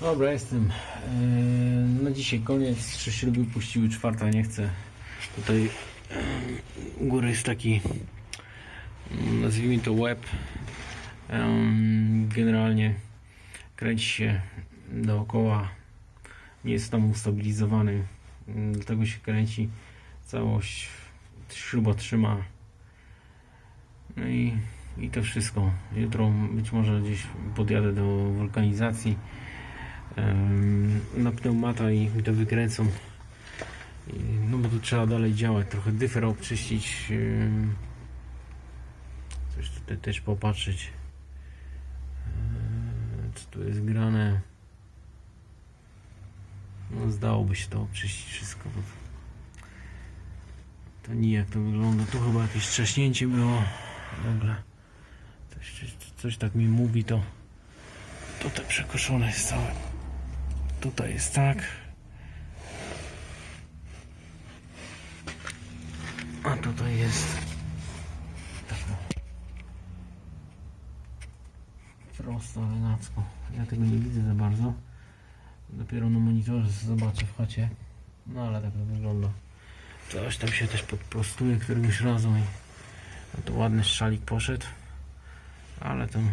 Dobra, jestem. Na dzisiaj koniec. Trzy śruby puściły, czwarta nie chcę. Tutaj eee, u góry jest taki, mm, nazwijmy to łeb. Generalnie kręci się dookoła. Nie jest tam ustabilizowany. Dlatego się kręci. Całość śruba trzyma. No i, i to wszystko. Jutro być może gdzieś podjadę do wulkanizacji na pneumata i to wykręcą. No bo tu trzeba dalej działać, trochę dyfer obczyścić. Coś tutaj też popatrzeć. Co tu jest grane? No zdałoby się to obczyścić wszystko. Bo to nijak to wygląda. Tu chyba jakieś trzaśnięcie było. Dobra. Coś, coś, coś tak mi mówi to. Tutaj przekoszone jest całe. Tutaj jest tak. A tutaj jest. Tak. o. Prosto, elegancko. Ja tego nie widzę za bardzo. Dopiero na monitorze zobaczę w chacie. No ale tak to wygląda. Coś tam się też podprostuje któregoś razu i no to ładny szalik poszedł. Ale tam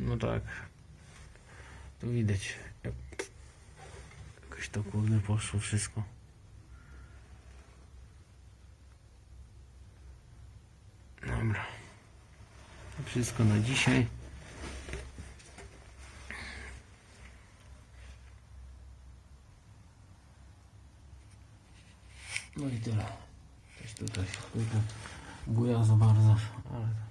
no tak. To widać. jak Jakoś to kurde poszło wszystko. Dobra. To wszystko na dzisiaj. No i tyle. Coś tutaj kurde buja za bardzo, ale